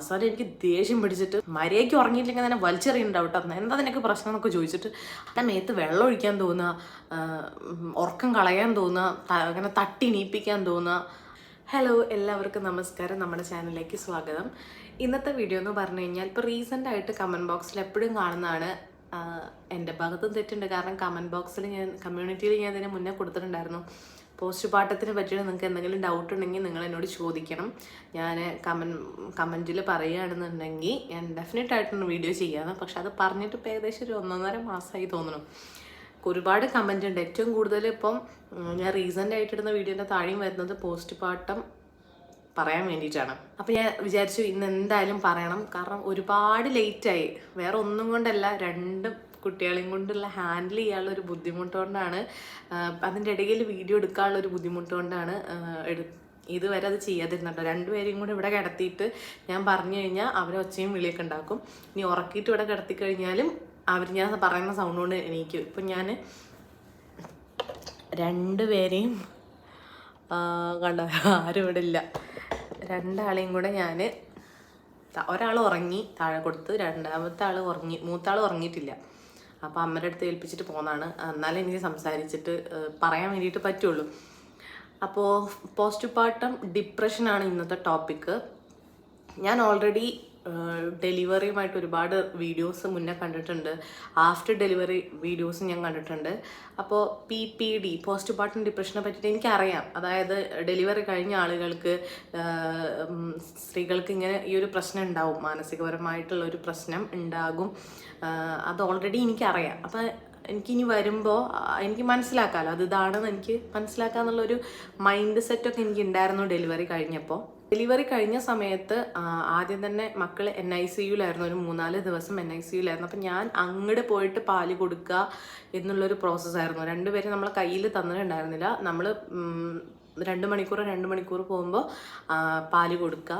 അവസാനം എനിക്ക് ദേഷ്യം പിടിച്ചിട്ട് മര്യാദയ്ക്ക് ഉറങ്ങിയില്ലെങ്കിൽ തന്നെ വലിച്ചെറിയുന്നുണ്ടാവും കേട്ടോ. എന്താ നിനക്ക് പ്രശ്നം എന്നൊക്കെ ചോദിച്ചിട്ട് ആ മേത്ത് വെള്ളം ഒഴിക്കാൻ തോന്നുക ഉറക്കം കളയാൻ തോന്നുക അങ്ങനെ തട്ടി നീപ്പിക്കാൻ തോന്നുക. ഹലോ എല്ലാവർക്കും നമസ്കാരം. നമ്മുടെ ചാനലിലേക്ക് സ്വാഗതം. ഇന്നത്തെ വീഡിയോ എന്ന് പറഞ്ഞു കഴിഞ്ഞാൽ ഇപ്പോൾ റീസെന്റ് ആയിട്ട് കമന്റ് ബോക്സിൽ എപ്പോഴും കാണുന്നതാണ് എന്റെ ഭാഗത്തും തെറ്റുണ്ട്. കാരണം കമന്റ് ബോക്സിൽ ഞാൻ കമ്മ്യൂണിറ്റിയിൽ ഞാൻ ഇതിന് മുന്നേ കൊടുത്തിട്ടുണ്ടായിരുന്നു. പോസ്റ്റ് പാട്ടത്തിനെ പറ്റിയിട്ട് നിങ്ങൾക്ക് എന്തെങ്കിലും ഡൗട്ട് ഉണ്ടെങ്കിൽ നിങ്ങൾ എന്നോട് ചോദിക്കണം. ഞാൻ കമൻ കമന്റിൽ പറയുകയാണെന്നുണ്ടെങ്കിൽ ഞാൻ ഡെഫിനറ്റ് ആയിട്ടൊന്ന് വീഡിയോ ചെയ്യാമെന്ന് പക്ഷെ അത് പറഞ്ഞിട്ട് ഇപ്പോൾ ഏകദേശം ഒരു ഒന്നൊന്നര മാസമായി തോന്നുന്നു. ഒരുപാട് കമന്റ് ഉണ്ട്. ഏറ്റവും കൂടുതൽ ഇപ്പം ഞാൻ റീസെന്റ് ആയിട്ടിടുന്ന വീഡിയോന്റെ താഴെയും വരുന്നത് പോസ്റ്റ് പാട്ടം പറയാൻ വേണ്ടിയിട്ടാണ്. അപ്പം ഞാൻ വിചാരിച്ചു ഇന്ന് എന്തായാലും പറയണം. കാരണം ഒരുപാട് ലേറ്റായി വേറെ ഒന്നും കൊണ്ടല്ല രണ്ടും കുട്ടികളെയും കൊണ്ടുള്ള ഹാൻഡിൽ ചെയ്യാനുള്ള ഒരു ബുദ്ധിമുട്ട് കൊണ്ടാണ് ആഹ് അതിന്റെ ഇടയിൽ വീഡിയോ എടുക്കാനുള്ള ഒരു ബുദ്ധിമുട്ട് കൊണ്ടാണ് ആഹ് എടു ഇതുവരെ അത് ചെയ്യാതിരുന്നുണ്ടോ രണ്ടുപേരെയും കൂടെ ഇവിടെ കിടത്തിയിട്ട് ഞാൻ പറഞ്ഞു കഴിഞ്ഞാൽ അവരെ ഒച്ചയും വിളിയൊക്കെ ഉണ്ടാക്കും. ഇനി ഉറക്കിയിട്ട് ഇവിടെ കിടത്തി കഴിഞ്ഞാലും അവർ ഞാൻ പറയുന്ന സൗണ്ട് കൊണ്ട് എണീക്കും. ഇപ്പം ഞാൻ രണ്ടുപേരെയും കണ്ട ആരും ഇവിടെ ഇല്ല. രണ്ടാളെയും കൂടെ ഞാൻ ഒരാൾ ഉറങ്ങി താഴെ കൊടുത്ത് രണ്ടാമത്തെ ആൾ ഉറങ്ങി മൂത്താൾ ഉറങ്ങിയിട്ടില്ല. അപ്പോൾ അമ്മയുടെ അടുത്ത് ഏൽപ്പിച്ചിട്ട് പോന്നാണ്. എന്നാലും എനിക്ക് സംസാരിച്ചിട്ട് പറയാൻ വേണ്ടിയിട്ട് പറ്റുള്ളൂ. അപ്പോൾ പോസ്റ്റ് പാർട്ടം ഡിപ്രഷനാണ് ഇന്നത്തെ ടോപ്പിക്ക്. ഞാൻ ഓൾറെഡി ഡെലിവറിയുമായിട്ട് ഒരുപാട് വീഡിയോസ് മുന്നേ കണ്ടിട്ടുണ്ട്. ആഫ്റ്റർ ഡെലിവറി വീഡിയോസ് ഞാൻ കണ്ടിട്ടുണ്ട്. അപ്പോൾ P P D post partum ഡിപ്രഷനെ പറ്റിയിട്ട് എനിക്കറിയാം. അതായത് ഡെലിവറി കഴിഞ്ഞ ആളുകൾക്ക് സ്ത്രീകൾക്ക് ഇങ്ങനെ ഈ ഒരു പ്രശ്നം ഉണ്ടാവും. മാനസികപരമായിട്ടുള്ള ഒരു പ്രശ്നം ഉണ്ടാകും. അത് ഓൾറെഡി എനിക്കറിയാം. അപ്പം എനിക്കിനി വരുമ്പോൾ എനിക്ക് മനസ്സിലാക്കാമല്ലോ അത് ഇതാണെന്ന് എനിക്ക് മനസ്സിലാക്കാമെന്നുള്ളൊരു മൈൻഡ് സെറ്റൊക്കെ എനിക്ക് ഉണ്ടായിരുന്നു ഡെലിവറി കഴിഞ്ഞപ്പോൾ ഡെലിവറി കഴിഞ്ഞ സമയത്ത് ആദ്യം തന്നെ മക്കൾ എൻ ഐ സി യുലായിരുന്നു ഒരു മൂന്നാൽ ദിവസം എൻ ഐ സി യുലായിരുന്നു അപ്പം ഞാൻ അങ്ങോട്ട് പോയിട്ട് പാൽ കൊടുക്കുക എന്നുള്ളൊരു പ്രോസസ്സായിരുന്നു. രണ്ടുപേരും നമ്മളെ കയ്യിൽ തന്നിട്ടുണ്ടായിരുന്നില്ല. നമ്മൾ രണ്ട് മണിക്കൂർ രണ്ട് മണിക്കൂർ പോകുമ്പോൾ പാൽ കൊടുക്കുക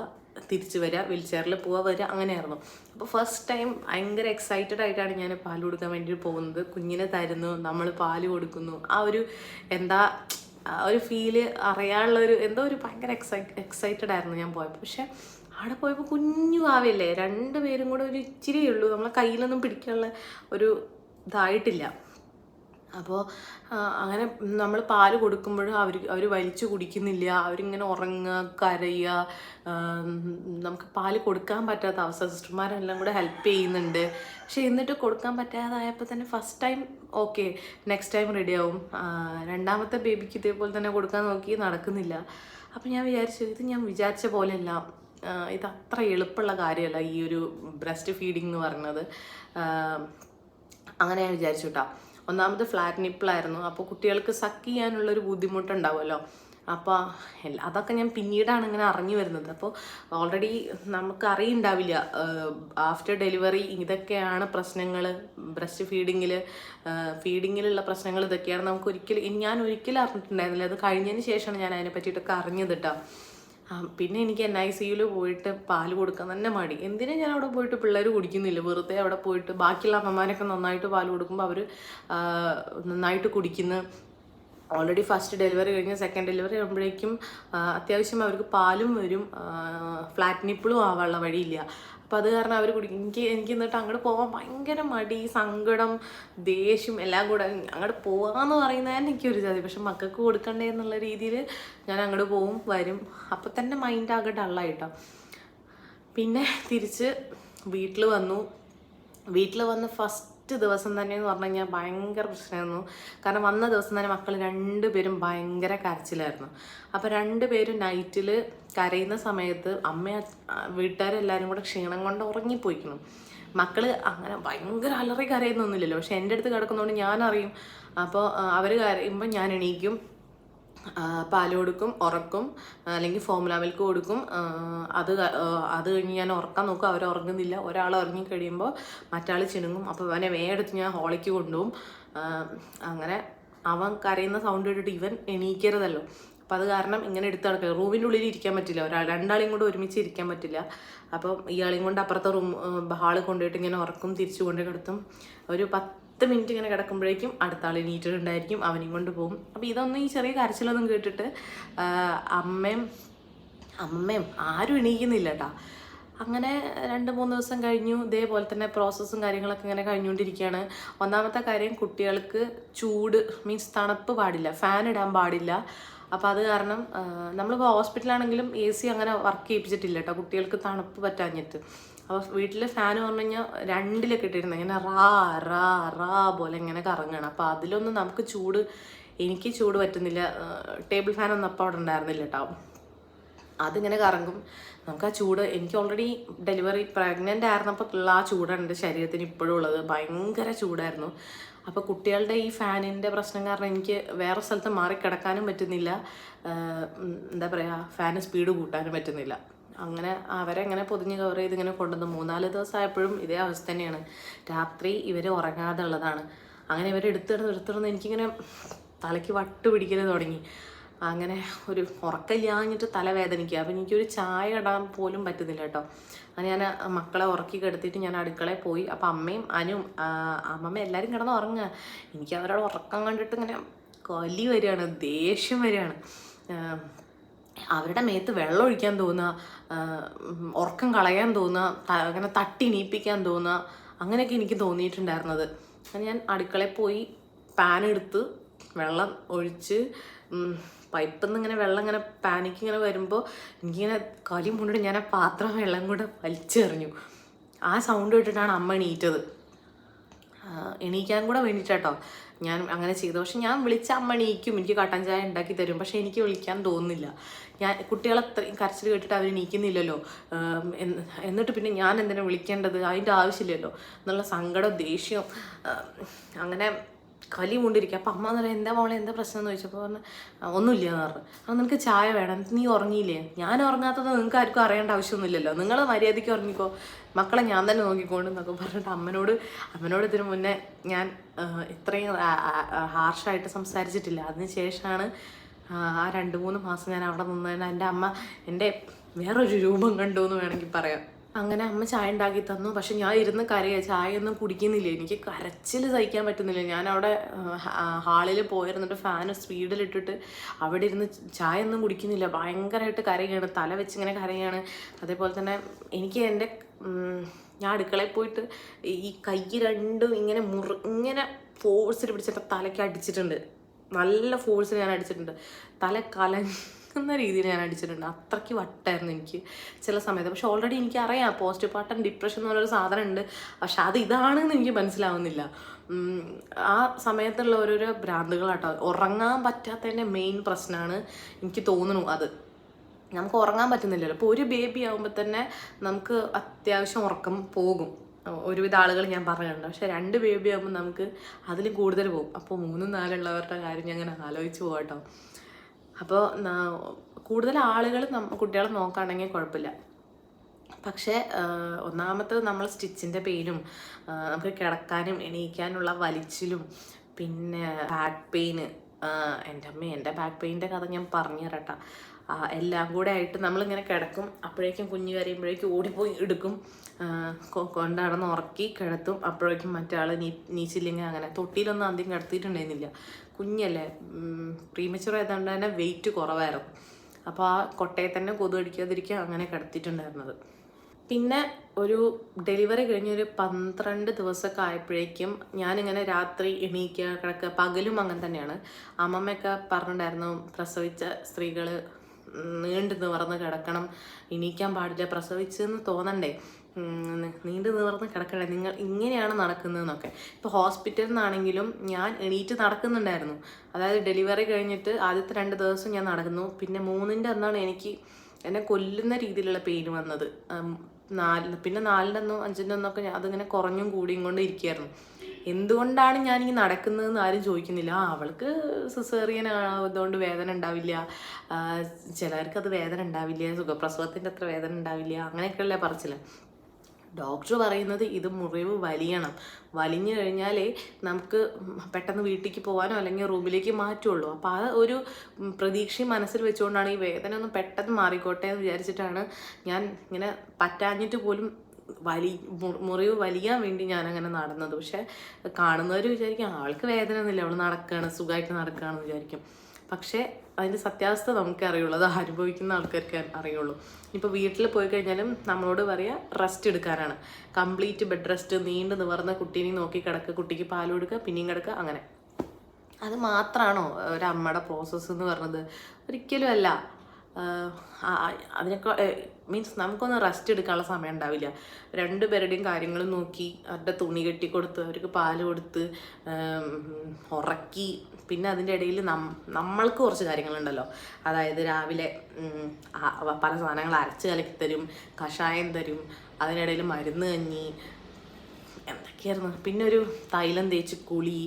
തിരിച്ചു വരിക വീൽ ചെയറിൽ പോവുക വരിക അങ്ങനെയായിരുന്നു. അപ്പോൾ ഫസ്റ്റ് ടൈം ഭയങ്കര എക്സൈറ്റഡ് ആയിട്ടാണ് ഞാൻ പാൽ കൊടുക്കാൻ വേണ്ടി പോകുന്നത്. കുഞ്ഞിനെ തരുന്നു നമ്മൾ പാൽ കൊടുക്കുന്നു. ആ ഒരു എന്താ ഒരു ഫീൽ അറിയാനുള്ള ഒരു എന്തോ ഒരു ഭയങ്കര എക്സൈറ്റ് എക്സൈറ്റഡ് ആയിരുന്നു ഞാൻ പോയപ്പോൾ പക്ഷെ അവിടെ പോയപ്പോൾ കുഞ്ഞു ആവില്ലേ രണ്ടുപേരും കൂടെ ഒരു ഇച്ചിരി ഉള്ളൂ. നമ്മളെ കയ്യിലൊന്നും പിടിക്കാനുള്ള ഒരു ഇതായിട്ടില്ല. അപ്പോൾ അങ്ങനെ നമ്മൾ പാൽ കൊടുക്കുമ്പോഴും അവർ അവർ വലിച്ചു കുടിക്കുന്നില്ല. അവരിങ്ങനെ ഉറങ്ങുക കരയുക നമുക്ക് പാൽ കൊടുക്കാൻ പറ്റാത്ത അവസ്ഥ. സിസ്റ്റർമാരെല്ലാം കൂടെ ഹെൽപ്പ് ചെയ്യുന്നുണ്ട്. പക്ഷേ എന്നിട്ട് കൊടുക്കാൻ പറ്റാതായപ്പോൾ തന്നെ first time okay next time റെഡിയാവും രണ്ടാമത്തെ ബേബിക്ക് ഇതേപോലെ തന്നെ കൊടുക്കാൻ നോക്കി നടക്കുന്നില്ല. അപ്പോൾ ഞാൻ വിചാരിച്ചു ഇത് ഞാൻ വിചാരിച്ച പോലെയല്ല. ഇത് അത്ര എളുപ്പമുള്ള കാര്യമല്ല ഈ ഒരു ബ്രസ്റ്റ് ഫീഡിംഗ് എന്ന് പറയുന്നത്. അങ്ങനെ ഞാൻ വിചാരിച്ചു കേട്ടോ ഒന്നാമത് ഫ്ലാറ്റ് നിപ്പിളായിരുന്നു അപ്പോൾ കുട്ടികൾക്ക് സക്ക് ചെയ്യാനുള്ളൊരു ബുദ്ധിമുട്ടുണ്ടാവുമല്ലോ. അപ്പോൾ അതൊക്കെ ഞാൻ പിന്നീടാണ് ഇങ്ങനെ അറിഞ്ഞു വരുന്നത്. അപ്പോൾ ഓൾറെഡി നമുക്ക് അറിയുണ്ടാവില്ല ആഫ്റ്റർ ഡെലിവറി ഇതൊക്കെയാണ് പ്രശ്നങ്ങൾ ബ്രസ്റ്റ് ഫീഡിങ്ങിൽ ഫീഡിങ്ങിലുള്ള പ്രശ്നങ്ങൾ ഇതൊക്കെയാണ്. നമുക്ക് ഒരിക്കലും ഞാൻ ഒരിക്കലും അറിഞ്ഞിട്ടുണ്ടായിരുന്നില്ല. അത് കഴിഞ്ഞതിന് ശേഷമാണ് ഞാൻ അതിനെ പറ്റിയിട്ടൊക്കെ അറിഞ്ഞത് കേട്ടോ പിന്നെ എനിക്ക് എൻ ഐ സിയിൽ പോയിട്ട് പാൽ കൊടുക്കാൻ തന്നെ മടി. എന്തിനാ ഞാൻ അവിടെ പോയിട്ട് പിള്ളേർ കുടിക്കുന്നില്ല? വെറുതെ അവിടെ പോയിട്ട് ബാക്കിയുള്ള അമ്മമാരൊക്കെ നന്നായിട്ട് പാൽ കൊടുക്കുമ്പോൾ അവർ നന്നായിട്ട് കുടിക്കുന്ന. ഓൾറെഡി ഫസ്റ്റ് ഡെലിവറി കഴിഞ്ഞ് സെക്കൻഡ് ഡെലിവറി ആകുമ്പോഴേക്കും അത്യാവശ്യം അവർക്ക് പാലും വരും. ഫ്ലാറ്റ് നിപ്പിളും ആവാനുള്ള വഴിയില്ല. അപ്പം അത് കാരണം അവർ കുടിക്കും എനിക്ക് എനിക്ക് എന്നിട്ട് അങ്ങോട്ട് പോകാൻ ഭയങ്കര മടി സങ്കടം ദേഷ്യം എല്ലാം കൂടെ. അങ്ങോട്ട് പോകാമെന്ന് പറയുന്നത് തന്നെ എനിക്കൊരു ജാതി. പക്ഷെ മക്കൾക്ക് കൊടുക്കണ്ടേ എന്നുള്ള രീതിയിൽ ഞാൻ അങ്ങോട്ട് പോവും വരും. അപ്പം തന്നെ മൈൻഡ് ആകെ ഡള്ളായിട്ടോ പിന്നെ തിരിച്ച് വീട്ടിൽ വന്നു. വീട്ടിൽ വന്ന് ഫസ്റ്റ് ദിവസം തന്നെ എന്ന് പറഞ്ഞു കഴിഞ്ഞാൽ ഭയങ്കര പ്രശ്നമായിരുന്നു. കാരണം വന്ന ദിവസം തന്നെ മക്കൾ രണ്ടുപേരും ഭയങ്കര കരച്ചിലായിരുന്നു. അപ്പോൾ രണ്ടുപേരും നൈറ്റിൽ കരയുന്ന സമയത്ത് അമ്മ വീട്ടുകാരെല്ലാവരും കൂടെ ക്ഷീണം കൊണ്ട് ഉറങ്ങിപ്പോയിക്കണം മക്കൾ അങ്ങനെ ഭയങ്കര അലറി കരയുന്നൊന്നുമില്ലല്ലോ. പക്ഷെ എന്റെ അടുത്ത് കിടക്കുന്നതുകൊണ്ട് ഞാനറിയും. അപ്പോൾ അവർ കരയുമ്പോൾ ഞാൻ എണീക്കും. പാൽ കൊടുക്കും ഉറക്കും അല്ലെങ്കിൽ ഫോമുല മിൽക്ക് കൊടുക്കും. അത് അത് കഴിഞ്ഞ് ഞാൻ ഉറക്കാൻ നോക്കും അവർ ഉറങ്ങുന്നില്ല. ഒരാൾ ഉറങ്ങി കഴിയുമ്പോൾ മറ്റാൾ ചിണുങ്ങും. അപ്പോൾ അവനെ വേഗം ഞാൻ ഹോളിക്ക് കൊണ്ടുപോകും. അങ്ങനെ അവൻ കരയുന്ന സൗണ്ട് കേട്ടിട്ട് ഇവൻ എണീക്കരുതല്ലോ. അപ്പം അത് കാരണം ഇങ്ങനെ എടുത്ത് നടക്കുക റൂമിന്റെ ഉള്ളിൽ ഇരിക്കാൻ പറ്റില്ല. ഒരാൾ രണ്ടാളെയും കൂടെ ഒരുമിച്ച് ഇരിക്കാൻ പറ്റില്ല. അപ്പം ഇയാളെയും കൊണ്ട് അപ്പുറത്തെ റൂം ഹാൾ കൊണ്ടുപോയിട്ട് ഇങ്ങനെ ഉറക്കും തിരിച്ചു കൊണ്ട് കിടത്തും. ഒരു പത്ത് മിനിറ്റ് ഇങ്ങനെ കിടക്കുമ്പോഴേക്കും അടുത്ത ആൾ എണീറ്റിട്ടുണ്ടായിരിക്കും അവനെയും കൊണ്ട് പോകും. അപ്പോൾ ഇതൊന്നും ഈ ചെറിയ കരച്ചിലൊന്നും കേട്ടിട്ട് അമ്മയും അമ്മയും ആരും എണീക്കുന്നില്ല കേട്ടോ അങ്ങനെ രണ്ട് മൂന്ന് ദിവസം കഴിഞ്ഞു ഇതേപോലെ തന്നെ പ്രോസസ്സും കാര്യങ്ങളൊക്കെ ഇങ്ങനെ കഴിഞ്ഞുകൊണ്ടിരിക്കുകയാണ്. ഒന്നാമത്തെ കാര്യം കുട്ടികൾക്ക് ചൂട് മീൻസ് തണുപ്പ് പാടില്ല ഫാൻ ഇടാൻ പാടില്ല. അപ്പോൾ അത് കാരണം നമ്മളിപ്പോൾ ഹോസ്പിറ്റലാണെങ്കിലും എ സി അങ്ങനെ വർക്ക് ചെയ്യിപ്പിച്ചിട്ടില്ല കേട്ടോ കുട്ടികൾക്ക് തണുപ്പ് പറ്റാഞ്ഞിട്ട്. അപ്പോൾ വീട്ടിലെ ഫാൻ പറഞ്ഞു കഴിഞ്ഞാൽ രണ്ടിലൊക്കെ ഇട്ടിരുന്നത് ഇങ്ങനെ റാ റാ റാ പോലെ ഇങ്ങനെ കറങ്ങണം. അപ്പോൾ അതിലൊന്നും നമുക്ക് ചൂട് എനിക്ക് ചൂട് പറ്റുന്നില്ല. ടേബിൾ ഫാനൊന്നും അപ്പോൾ അവിടെ ഉണ്ടായിരുന്നില്ല കേട്ടോ അതിങ്ങനെ കറങ്ങും. നമുക്ക് ആ ചൂട് എനിക്ക് ഓൾറെഡി ഡെലിവറി പ്രഗ്നന്റ് ആയിരുന്നപ്പോൾ ഉള്ള ആ ചൂടാണ് എന്റെ ശരീരത്തിന് ഇപ്പോഴും ഉള്ളത്. ഭയങ്കര ചൂടായിരുന്നു. അപ്പോൾ കുട്ടികളുടെ ഈ ഫാനിന്റെ പ്രശ്നം കാരണം എനിക്ക് വേറെ സ്ഥലത്ത് മാറി കിടക്കാനും പറ്റുന്നില്ല എന്താ പറയുക ഫാന് സ്പീഡ് കൂട്ടാനും പറ്റുന്നില്ല. അങ്ങനെ അവരെ ഇങ്ങനെ പൊതിഞ്ഞ് കവർ ചെയ്ത് ഇങ്ങനെ കൊണ്ടുവന്നു മൂന്നാൽ ദിവസം ആയപ്പോഴും ഇതേ അവസ്ഥ തന്നെയാണ്. രാത്രി ഇവർ ഉറങ്ങാതെ ഉള്ളതാണ്. അങ്ങനെ ഇവരെ എടുത്തിടുന്ന് എടുത്തിടുന്ന് എനിക്കിങ്ങനെ തലയ്ക്ക് വട്ട് പിടിക്കൽ തുടങ്ങി. അങ്ങനെ ഒരു ഉറക്കമില്ലാഞ്ഞിട്ട് തലവേദനിക്കുക. അപ്പം എനിക്കൊരു ചായ ഇടാൻ പോലും പറ്റുന്നില്ല കേട്ടോ. അങ്ങനെ ഞാൻ മക്കളെ ഉറക്കി കിടത്തിയിട്ട് ഞാൻ അടുക്കളയിൽ പോയി. അപ്പം അമ്മയും അനും അമ്മമ്മ എല്ലാവരും കിടന്ന് ഉറങ്ങുക. എനിക്ക് അവരോട് ഉറക്കം കണ്ടിട്ട് ഇങ്ങനെ കൊലി വരികയാണ് ദേഷ്യം വരികയാണ്. അവരുടെ മേത്ത് വെള്ളം ഒഴിക്കാൻ തോന്നുക ഉറക്കം കളയാൻ തോന്നുക അങ്ങനെ തട്ടി നീപ്പിക്കാൻ തോന്നുക അങ്ങനെയൊക്കെ എനിക്ക് തോന്നിയിട്ടുണ്ടായിരുന്നത്. ഞാൻ അടുക്കളയിൽ പോയി പാൻ എടുത്ത് വെള്ളം ഒഴിച്ച് പൈപ്പിൽ നിന്ന് ഇങ്ങനെ വെള്ളം ഇങ്ങനെ പാനിക്ക് ഇങ്ങനെ വരുമ്പോൾ എനിക്കിങ്ങനെ കലി മുണ്ടിട്ട് ഞാൻ ആ പാത്രം വെള്ളം കൂടെ വലിച്ചെറിഞ്ഞു. ആ സൗണ്ട് കേട്ടിട്ടാണ് അമ്മ എണീറ്റത്. എണീക്കാൻ കൂടെ വേണ്ടിയിട്ടാട്ടോ ഞാൻ അങ്ങനെ ചെയ്തു. പക്ഷെ ഞാൻ വിളിച്ച അമ്മ എനിക്ക് കട്ടൻ ചായ ഉണ്ടാക്കി തരും. പക്ഷെ എനിക്ക് വിളിക്കാൻ തോന്നുന്നില്ല. ഞാൻ കുട്ടികളെ കരച്ചിൽ കേട്ടിട്ട് അവർ എണീക്കുന്നില്ലല്ലോ. എന്നിട്ട് പിന്നെ ഞാൻ എന്തിനാണ് വിളിക്കേണ്ടത്? അതിന്റെ ആവശ്യമില്ലല്ലോ. എന്നുള്ള സങ്കടം ദേഷ്യം അങ്ങനെ കലി കൊണ്ടിരിക്കുക അപ്പം അമ്മ എന്ന് എന്താ മോളെ എന്താ പ്രശ്നം? എന്ന് ചോദിച്ചപ്പോൾ പറഞ്ഞു "ആ, ഒന്നുമില്ല എന്ന് പറഞ്ഞു. അപ്പം നിനക്ക് ചായ വേണം. നീ ഉറങ്ങിയില്ലേ? ഞാൻ ഉറങ്ങാത്തത് നിങ്ങൾക്ക് ആർക്കും അറിയേണ്ട ആവശ്യമൊന്നുമില്ലല്ലോ. നിങ്ങൾ മര്യാദയ്ക്ക് ഉറങ്ങിക്കോ. മക്കളെ ഞാൻ തന്നെ നോക്കിക്കോണ്ട് എന്നൊക്കെ പറഞ്ഞിട്ട് അമ്മനോട് അമ്മനോട് ഇതിനു മുന്നേ ഞാൻ ഇത്രയും ഹാർഷായിട്ട് സംസാരിച്ചിട്ടില്ല. അതിന് ശേഷമാണ് ആ രണ്ട് മൂന്ന് മാസം ഞാൻ അവിടെ നിന്നതിന് എന്റെ അമ്മ എന്റെ വേറൊരു രൂപം കണ്ടു എന്ന് വേണമെങ്കിൽ പറയാം. അങ്ങനെ അമ്മ ചായ ഉണ്ടാക്കി തന്നു. പക്ഷെ ഞാൻ ഇരുന്ന് കരയ. ചായ ഒന്നും കുടിക്കുന്നില്ല. എനിക്ക് കരച്ചിൽ സഹിക്കാൻ പറ്റുന്നില്ല. ഞാൻ അവിടെ ഹാളിൽ പോയിരുന്നിട്ട് ഫാൻ സ്പീഡിലിട്ടിട്ട് അവിടെ ഇരുന്ന് ചായ ഒന്നും കുടിക്കുന്നില്ല. ഭയങ്കരമായിട്ട് കരയാണ്. തല വെച്ച് ഇങ്ങനെ കരയാണ്. അതേപോലെ തന്നെ എനിക്ക് എന്റെ ഞാൻ അടുക്കളയിൽ പോയിട്ട് ഈ കൈ രണ്ടും ഇങ്ങനെ മുറി ഇങ്ങനെ ഫോഴ്സിൽ പിടിച്ചിട്ട് തലയ്ക്ക് അടിച്ചിട്ടുണ്ട്. നല്ല ഫോഴ്സിൽ ഞാൻ അടിച്ചിട്ടുണ്ട്. തല കലങ്ങുന്ന രീതിയിൽ ഞാൻ അടിച്ചിട്ടുണ്ട്. അത്രയ്ക്ക് വട്ടായിരുന്നു എനിക്ക് ചില സമയത്ത്. പക്ഷെ ഓൾറെഡി എനിക്ക് അറിയാം പോസ്റ്റ് പാർട്ടം ഡിപ്രഷൻ എന്ന് പറഞ്ഞൊരു സാധനം ഉണ്ട് പക്ഷെ അത് ഇതാണെന്ന് എനിക്ക് മനസ്സിലാവുന്നില്ല. ആ സമയത്തുള്ള ഓരോരോ ഭ്രാന്തുകളാട്ടോ. ഉറങ്ങാൻ പറ്റാത്തതിന്റെ മെയിൻ പ്രശ്നമാണ് എനിക്ക് തോന്നുന്നു അത്. നമുക്ക് ഉറങ്ങാൻ പറ്റുന്നില്ലല്ലോ. അപ്പോൾ ഒരു ബേബി ആകുമ്പോൾ തന്നെ നമുക്ക് അത്യാവശ്യം ഉറക്കം പോകും. ഒരുവിധ ആളുകൾ ഞാൻ പറയുന്നുണ്ട്. പക്ഷെ രണ്ട് ബേബി ആകുമ്പോൾ നമുക്ക് അതിൽ കൂടുതൽ പോകും. അപ്പോൾ മൂന്നും നാലുള്ളവരുടെ കാര്യം ഞാൻ അങ്ങനെ ആലോചിച്ച് പോകട്ടോ അപ്പോൾ കൂടുതൽ ആളുകൾ കുട്ടികളെ നോക്കുകയാണെങ്കിൽ കുഴപ്പമില്ല. പക്ഷേ ഒന്നാമത്തത് നമ്മൾ സ്റ്റിച്ചിന്റെ പെയിനും നമുക്ക് കിടക്കാനും എണീക്കാനുള്ള വലിച്ചിലും പിന്നെ ബാക്ക് പെയിന് എന്റെ അമ്മ എന്റെ ബാക്ക് പെയിന്റെ കഥ ഞാൻ പറഞ്ഞു തരട്ടാ. എല്ലാം കൂടെ ആയിട്ട് നമ്മളിങ്ങനെ കിടക്കും. അപ്പോഴേക്കും കുഞ്ഞ് കരയുമ്പോഴേക്കും ഓടിപ്പോയി എടുക്കും. കൊണ്ടടന്ന് ഉറക്കി കിടത്തും. അപ്പോഴേക്കും മറ്റാൾ നീ നീച്ചില്ലെങ്കിൽ അങ്ങനെ തൊട്ടിയിലൊന്നും ആദ്യം കിടത്തിയിട്ടുണ്ടായിരുന്നില്ല. കുഞ്ഞല്ലേ പ്രീമച്ചുറ ആയതുകൊണ്ട് തന്നെ വെയിറ്റ് കുറവായിരുന്നു. അപ്പോൾ ആ കൊട്ടയെ തന്നെ കൊതു അടിക്കാതിരിക്കുക അങ്ങനെ കിടത്തിയിട്ടുണ്ടായിരുന്നത്. പിന്നെ ഒരു ഡെലിവറി കഴിഞ്ഞൊരു പന്ത്രണ്ട് ദിവസമൊക്കെ ആയപ്പോഴേക്കും ഞാനിങ്ങനെ രാത്രി എണീക്കുക കിടക്കുക പകലും അങ്ങനെ തന്നെയാണ്. അമ്മമ്മയൊക്കെ പറഞ്ഞിട്ടുണ്ടായിരുന്നു പ്രസവിച്ച സ്ത്രീകൾ നീണ്ടു നിവർന്ന് കിടക്കണം എണീക്കാൻ പാടില്ല പ്രസവിച്ചെന്ന് തോന്നണ്ടേ. നീണ്ടു നിവർന്ന് കിടക്കണ്ട നിങ്ങൾ ഇങ്ങനെയാണ് നടക്കുന്നതെന്നൊക്കെ. ഇപ്പോൾ ഹോസ്പിറ്റലിൽ നിന്നാണെങ്കിലും ഞാൻ എണീറ്റ് നടക്കുന്നുണ്ടായിരുന്നു. അതായത് ഡെലിവറി കഴിഞ്ഞിട്ട് ആദ്യത്തെ രണ്ട് ദിവസം ഞാൻ നടക്കുന്നു പിന്നെ മൂന്നിന്റെ അന്നാണ് എനിക്ക് എന്നെ കൊല്ലുന്ന രീതിയിലുള്ള പെയിൻ വന്നത്. നാല് നാലിന് പിന്നെ നാലിന്റെ ഒന്നും അഞ്ചിന്റെ ഒന്നൊക്കെ ഞാൻ അതിങ്ങനെ കുറഞ്ഞും കൂടിയും കൊണ്ട് ഇരിക്കുകയായിരുന്നു. എന്തുകൊണ്ടാണ് ഞാൻ ഈ നടക്കുന്നതെന്ന് ആരും ചോദിക്കുന്നില്ല. അവൾക്ക് സിസേറിയൻ വേദന ഉണ്ടാവില്ല. ചിലർക്ക് അത് വേദന ഉണ്ടാവില്ല. സുഖപ്രസവത്തിന്റെ അത്ര വേദന ഉണ്ടാവില്ല. അങ്ങനെയൊക്കെയല്ലേ പറച്ചില്ല ഡോക്ടർ പറയുന്നത് ഇത് മുറിവ് വലിയണം. വലിഞ്ഞു കഴിഞ്ഞാലേ നമുക്ക് പെട്ടെന്ന് വീട്ടിലേക്ക് പോകാനോ അല്ലെങ്കിൽ റൂമിലേക്ക് മാറ്റുള്ളൂ. അപ്പോൾ ആ ഒരു പ്രതീക്ഷയും മനസ്സിൽ വെച്ചുകൊണ്ടാണ് ഈ വേദന ഒന്ന് പെട്ടെന്ന് മാറിക്കോട്ടെ എന്ന് വിചാരിച്ചിട്ടാണ് ഞാൻ ഇങ്ങനെ പറ്റാഞ്ഞിട്ട് പോലും വലി മുറിവ് വലിയാൻ വേണ്ടി ഞാനങ്ങനെ നടന്നത്. പക്ഷേ കാണുന്നവർ വിചാരിക്കും ആൾക്ക് വേദന ഒന്നുമില്ല അവൾ നടക്കുകയാണ് സുഖമായിട്ട് നടക്കുകയാണെന്ന് വിചാരിക്കും. പക്ഷേ അതിന്റെ സത്യാവസ്ഥ നമുക്ക് അറിയുള്ളൂ അത് അനുഭവിക്കുന്ന ആൾക്കാർക്ക് അറിയുള്ളൂ. ഇപ്പോൾ വീട്ടിൽ പോയി കഴിഞ്ഞാലും നമ്മളോട് പറയുക റെസ്റ്റ് എടുക്കാനാണ്. കംപ്ലീറ്റ് ബെഡ് റെസ്റ്റ് നീണ്ടു നിവർന്ന കുട്ടീനെ നോക്കി കിടക്കുക കുട്ടിക്ക് പാൽ കൊടുക്കുക പിന്നെയും കിടക്കുക അങ്ങനെ. അത് മാത്രമാണോ ഒരമ്മയുടെ പ്രോസസ്സ് എന്ന് പറഞ്ഞത്? ഒരിക്കലും അല്ല. അതിനൊക്കെ മീൻസ് നമുക്കൊന്ന് റെസ്റ്റ് എടുക്കാനുള്ള സമയം ഉണ്ടാവില്ല. രണ്ടുപേരുടെയും കാര്യങ്ങൾ നോക്കി അവരുടെ തുണി കെട്ടി കൊടുത്ത് അവർക്ക് പാൽ കൊടുത്ത് ഉറക്കി പിന്നെ അതിന്റെ ഇടയിൽ നം നമ്മൾക്ക് കുറച്ച് കാര്യങ്ങളുണ്ടല്ലോ. അതായത് രാവിലെ പല സാധനങ്ങൾ അരച്ച് കലക്കി തരും കഷായം തരും അതിനിടയിൽ മരുന്ന് കഞ്ഞി എന്തൊക്കെയായിരുന്നു? പിന്നെ ഒരു തൈലം തേച്ച് കുളി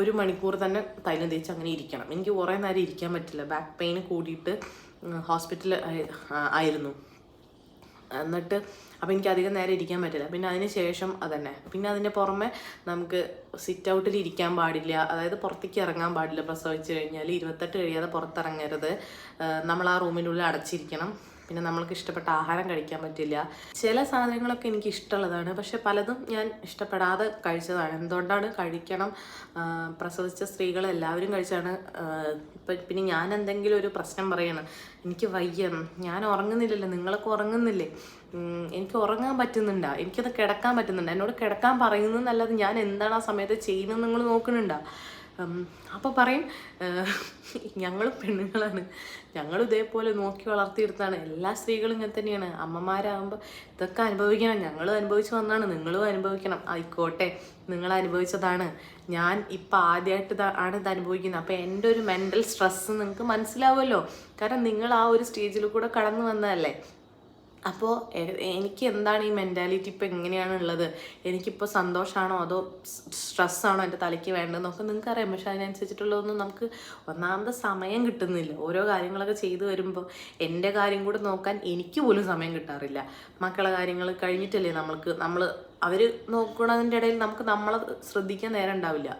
ഒരു മണിക്കൂർ തന്നെ തൈലം തേച്ച് അങ്ങനെ ഇരിക്കണം. എനിക്ക് കുറേ നേരം ഇരിക്കാൻ പറ്റില്ല. ബാക്ക് പെയിൻ കൂടിയിട്ട് ഹോസ്പിറ്റലിൽ ആയിരുന്നു. എന്നിട്ട് അപ്പോൾ എനിക്ക് അധികം നേരം ഇരിക്കാൻ പറ്റില്ല. പിന്നെ അതിന് ശേഷം അതന്നെ. പിന്നെ അതിന്റെ പുറമെ നമുക്ക് സിറ്റ് ഔട്ടിൽ ഇരിക്കാൻ പാടില്ല. അതായത് പുറത്തേക്ക് ഇറങ്ങാൻ പാടില്ല. പ്രസവിച്ച് കഴിഞ്ഞാൽ ഇരുപത്തെട്ട് കഴിയാതെ പുറത്തിറങ്ങരുത്. നമ്മൾ ആ റൂമിനുള്ളിൽ അടച്ചിരിക്കണം. പിന്നെ നമ്മൾക്ക് ഇഷ്ടപ്പെട്ട ആഹാരം കഴിക്കാൻ പറ്റില്ല. ചില സാധനങ്ങളൊക്കെ എനിക്ക് ഇഷ്ടമുള്ളതാണ്. പക്ഷെ പലതും ഞാൻ ഇഷ്ടപ്പെടാതെ കഴിച്ചതാണ്. എന്തുകൊണ്ടാണ് കഴിക്കണം? പ്രസവിച്ച സ്ത്രീകൾ എല്ലാവരും കഴിച്ചാണ്. ഇപ്പം പിന്നെ ഞാൻ എന്തെങ്കിലും ഒരു പ്രശ്നം പറയണം. എനിക്ക് വയ്യ. ഞാൻ ഉറങ്ങുന്നില്ലല്ലോ. നിങ്ങളൊക്കെ ഉറങ്ങുന്നില്ലേ? എനിക്ക് ഉറങ്ങാൻ പറ്റുന്നുണ്ടോ? എനിക്കത് കിടക്കാൻ പറ്റുന്നുണ്ട്? എന്നോട് കിടക്കാൻ പറയുന്നതല്ലാതെ ഞാൻ എന്താണ് ആ സമയത്ത് ചെയ്യുന്നത് നിങ്ങൾ നോക്കുന്നുണ്ടോ? അപ്പോൾ പറയും ഞങ്ങളും പെണ്ണുങ്ങളാണ്. ഞങ്ങൾ ഇതേപോലെ നോക്കി വളർത്തിയെടുത്താണ്. എല്ലാ സ്ത്രീകളും ഇങ്ങനെ തന്നെയാണ്. അമ്മമാരാകുമ്പോൾ ഇതൊക്കെ അനുഭവിക്കണം. ഞങ്ങളും അനുഭവിച്ചു വന്നാണ്. നിങ്ങളും അനുഭവിക്കണം. ആയിക്കോട്ടെ. നിങ്ങൾ അനുഭവിച്ചതാണ്. ഞാൻ ഇപ്പം ആദ്യമായിട്ട് ആണ് ഇത് അനുഭവിക്കുന്നത്. അപ്പോൾ എന്റെ ഒരു മെന്റൽ സ്ട്രെസ്സ് നിങ്ങൾക്ക് മനസ്സിലാവുമല്ലോ. കാരണം നിങ്ങൾ ആ ഒരു സ്റ്റേജിൽ കൂടെ കടന്നു വന്നതല്ലേ? അപ്പോൾ എനിക്ക് എന്താണ് ഈ മെന്റാലിറ്റി ഇപ്പോൾ എങ്ങനെയാണ് ഉള്ളത് എനിക്കിപ്പോൾ സന്തോഷമാണോ അതോ സ്ട്രെസ്സാണോ എന്റെ തലയ്ക്ക് വേണ്ടതെന്നൊക്കെ നിങ്ങൾക്ക് അറിയാം പക്ഷേ അതിനനുസരിച്ചിട്ടുള്ളതൊന്നും നമുക്ക് ഒന്നാമത് സമയം കിട്ടുന്നില്ല. ഓരോ കാര്യങ്ങളൊക്കെ ചെയ്തു വരുമ്പോൾ എന്റെ കാര്യം കൂടെ നോക്കാൻ എനിക്ക് പോലും സമയം കിട്ടാറില്ല. മക്കളെ കാര്യങ്ങൾ കഴിഞ്ഞിട്ടല്ലേ നമ്മൾക്ക് നമ്മൾ അവർ നോക്കണതിന്റെ ഇടയിൽ നമുക്ക് നമ്മളെ ശ്രദ്ധിക്കാൻ നേരം ഉണ്ടാവില്ല.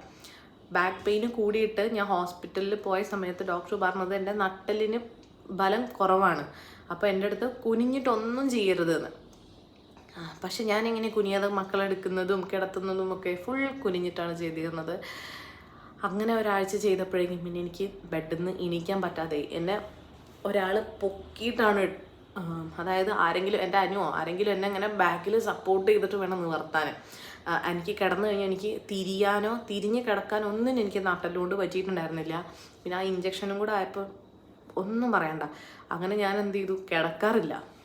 ബാക്ക് പെയിന് കൂടിയിട്ട് ഞാൻ ഹോസ്പിറ്റലിൽ പോയ സമയത്ത് ഡോക്ടർ പറഞ്ഞത് എന്റെ നട്ടലിന് ബലം കുറവാണ്. അപ്പോൾ എന്റെ അടുത്ത് കുനിഞ്ഞിട്ടൊന്നും ചെയ്യരുതെന്ന്. പക്ഷെ ഞാനിങ്ങനെ കുനിയാതെ മക്കളെടുക്കുന്നതും കിടത്തുന്നതും ഒക്കെ ഫുൾ കുനിഞ്ഞിട്ടാണ് ചെയ്തിരുന്നത്. അങ്ങനെ ഒരാഴ്ച ചെയ്തപ്പോഴേക്കും പിന്നെ എനിക്ക് ബെഡിൽ നിന്ന് എണീക്കാൻ പറ്റാതെ എന്നെ ഒരാൾ പൊക്കിയിട്ടാണ് അതായത് ആരെങ്കിലും എന്റെ അനുവോ ആരെങ്കിലും എന്നെ അങ്ങനെ ബാക്കിൽ സപ്പോർട്ട് ചെയ്തിട്ട് വേണം നിവർത്താൻ എനിക്ക് കിടന്നു കഴിഞ്ഞാൽ എനിക്ക് തിരിയാനോ തിരിഞ്ഞ് കിടക്കാനോ ഒന്നും എനിക്ക് നാട്ടലുകൊണ്ട് പറ്റിയിട്ടുണ്ടായിരുന്നില്ല. പിന്നെ ആ ഇഞ്ചക്ഷനും കൂടെ ആയപ്പോൾ ഒന്നും പറയണ്ട. അങ്ങനെ ഞാൻ എന്ത് ചെയ്തു കിടക്കാറില്ല.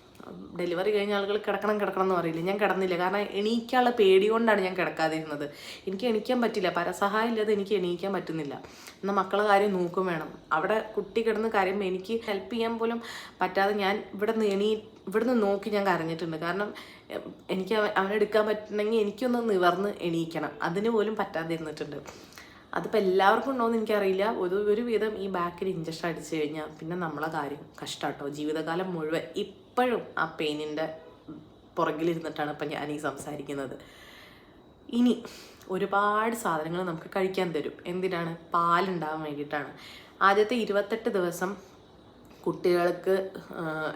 ഡെലിവറി കഴിഞ്ഞ ആളുകൾ കിടക്കണം കിടക്കണം എന്ന് പറയില്ല? ഞാൻ കിടന്നില്ല. കാരണം എണീക്കാനുള്ള പേടി കൊണ്ടാണ് ഞാൻ കിടക്കാതിരുന്നത്. എനിക്ക് എണീക്കാൻ പറ്റില്ല. പരസഹായം ഇല്ലാതെ എനിക്ക് എണീക്കാൻ പറ്റുന്നില്ല. എന്നാൽ മക്കളെ കാര്യം നോക്കും വേണം. അവിടെ കുട്ടി കിടന്ന് കരയുമ്പോൾ എനിക്ക് ഹെൽപ്പ് ചെയ്യാൻ പോലും പറ്റാതെ ഞാൻ ഇവിടെ നിന്ന് എണീ ഇവിടെ നിന്ന് നോക്കി ഞാൻ കരഞ്ഞിട്ടുണ്ട്. കാരണം എനിക്ക് അവനെടുക്കാൻ പറ്റണമെങ്കിൽ എനിക്കൊന്ന് നിവർന്ന് എണീക്കണം. അതിന് പോലും പറ്റാതെ ഇരുന്നിട്ടുണ്ട് അതിപ്പോൾ എല്ലാവർക്കും ഉണ്ടോയെന്ന് എനിക്കറിയില്ല. ഒരു ഒരു വിധം ഈ ബാക്കിൽ ഇഞ്ചക്ഷൻ അടിച്ചു കഴിഞ്ഞാൽ പിന്നെ നമ്മളെ കാര്യം കഷ്ടാട്ടോ. ജീവിതകാലം മുഴുവൻ ഇപ്പോഴും ആ പെയിനിന്റെ പുറകിലിരുന്നിട്ടാണ് ഇപ്പം ഞാൻ ഈ സംസാരിക്കുന്നത്. ഇനി ഒരുപാട് സാധനങ്ങൾ നമുക്ക് കഴിക്കാൻ തരും. എന്തിനാണ്? പാലുണ്ടാകാൻ വേണ്ടിയിട്ടാണ്. ആദ്യത്തെ ഇരുപത്തെട്ട് ദിവസം കുട്ടികൾക്ക്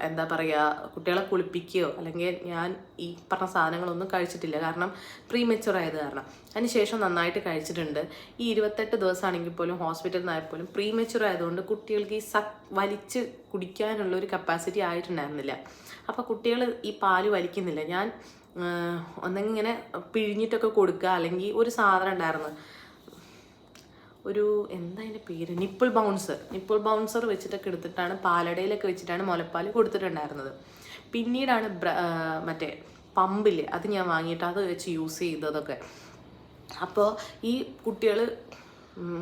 എന്താ പറയുക കുട്ടികളെ കുളിപ്പിക്കുകയോ അല്ലെങ്കിൽ ഞാൻ ഈ പറഞ്ഞ സാധനങ്ങളൊന്നും കഴിച്ചിട്ടില്ല. കാരണം പ്രീ മെച്ചുവർ ആയത് കാരണം. അതിനുശേഷം നന്നായിട്ട് കഴിച്ചിട്ടുണ്ട്. ഈ ഇരുപത്തെട്ട് ദിവസമാണെങ്കിൽ പോലും ഹോസ്പിറ്റലിൽ നിന്നായാൽ പോലും പ്രീ മെച്ചുവർ ആയതുകൊണ്ട് കുട്ടികൾക്ക് ഈ സക് വലിച്ച് കുടിക്കാനുള്ള ഒരു കപ്പാസിറ്റി ആയിട്ടുണ്ടായിരുന്നില്ല. അപ്പോൾ കുട്ടികൾ ഈ പാൽ വലിക്കുന്നില്ല. ഞാൻ ഒന്നെങ്കിൽ ഇങ്ങനെ പിഴിഞ്ഞിട്ടൊക്കെ കൊടുക്കുക അല്ലെങ്കിൽ ഒരു സാധനം ഉണ്ടായിരുന്നു. ഒരു എന്താ അതിന്റെ പേര്? നിപ്പിൾ ബൗൺസർ നിപ്പിൾ ബൗൺസർ വെച്ചിട്ടൊക്കെ എടുത്തിട്ടാണ് പാലടയിലൊക്കെ വെച്ചിട്ടാണ് മുലപ്പാൽ കൊടുത്തിട്ടുണ്ടായിരുന്നത്. പിന്നീടാണ് മറ്റേ പമ്പിൽ അത് ഞാൻ വാങ്ങിയിട്ട് അത് വെച്ച് യൂസ് ചെയ്തതൊക്കെ. അപ്പോൾ ഈ കുട്ടികൾ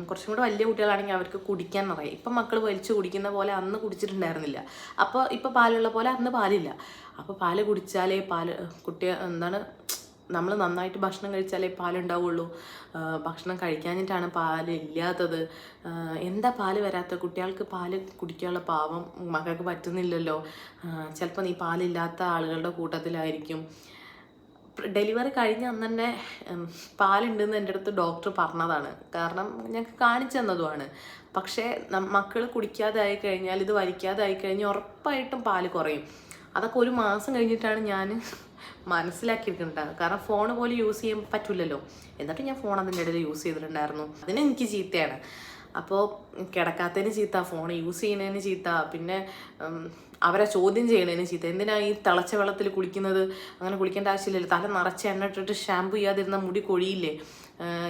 കുറച്ചും കൂടെ വലിയ കുട്ടികളാണെങ്കിൽ അവർക്ക് കുടിക്കാൻ അറിയാം ഇപ്പം മക്കൾ വലിച്ചു കുടിക്കുന്ന പോലെ അന്ന് കുടിച്ചിട്ടുണ്ടായിരുന്നില്ല. അപ്പോൾ ഇപ്പോൾ പാലുള്ള പോലെ അന്ന് പാലില്ല. അപ്പോൾ പാൽ കുടിച്ചാലേ പാൽ കുട്ടി എന്താണ് നമ്മൾ നന്നായിട്ട് ഭക്ഷണം കഴിച്ചാലേ പാലുണ്ടാവുള്ളൂ. ഭക്ഷണം കഴിക്കാനിട്ടാണ് പാൽ ഇല്ലാത്തത് എന്താ പാൽ വരാത്ത? കുട്ടികൾക്ക് പാൽ കുടിക്കാനുള്ള പാവം മകൾക്ക് പറ്റുന്നില്ലല്ലോ. ചിലപ്പോൾ നീ പാലില്ലാത്ത ആളുകളുടെ കൂട്ടത്തിലായിരിക്കും. ഡെലിവറി കഴിഞ്ഞ അന്ന് തന്നെ പാലുണ്ടെന്ന് എന്റെ അടുത്ത് ഡോക്ടർ പറഞ്ഞതാണ്. കാരണം ഞങ്ങൾക്ക് കാണിച്ചു തന്നതുമാണ്. പക്ഷേ മക്കൾ കുടിക്കാതെ ആയി കഴിഞ്ഞാൽ ഇത് വലിക്കാതെ ആയി കഴിഞ്ഞാൽ ഉറപ്പായിട്ടും പാൽ കുറയും. അതൊക്കെ ഒരു മാസം കഴിഞ്ഞിട്ടാണ് ഞാൻ മനസ്സിലാക്കിയിരിക്കുന്നത് കാരണം ഫോൺ പോലും യൂസ് ചെയ്യാൻ പറ്റില്ലല്ലോ എന്നിട്ട് ഞാൻ ഫോൺ അതിന്റെ ഇടയിൽ യൂസ് ചെയ്തിട്ടുണ്ടായിരുന്നു. അതിന് എനിക്ക് ചീത്തയാണ്. അപ്പോൾ കിടക്കാത്തതിന് ചീത്ത ഫോൺ യൂസ് ചെയ്യുന്നതിന് ചീത്ത പിന്നെ അവരെ ചോദ്യം ചെയ്യണതിന് ചീത്ത. എന്തിനാ ഈ തിളച്ച വെള്ളത്തിൽ കുളിക്കുന്നത്? അങ്ങനെ കുളിക്കേണ്ട ആവശ്യമില്ലല്ലോ. തല നിറച്ച് എണ്ണ ഇട്ടിട്ട് ഷാമ്പു ചെയ്യാതിരുന്ന മുടി കൊഴിയില്ലേ?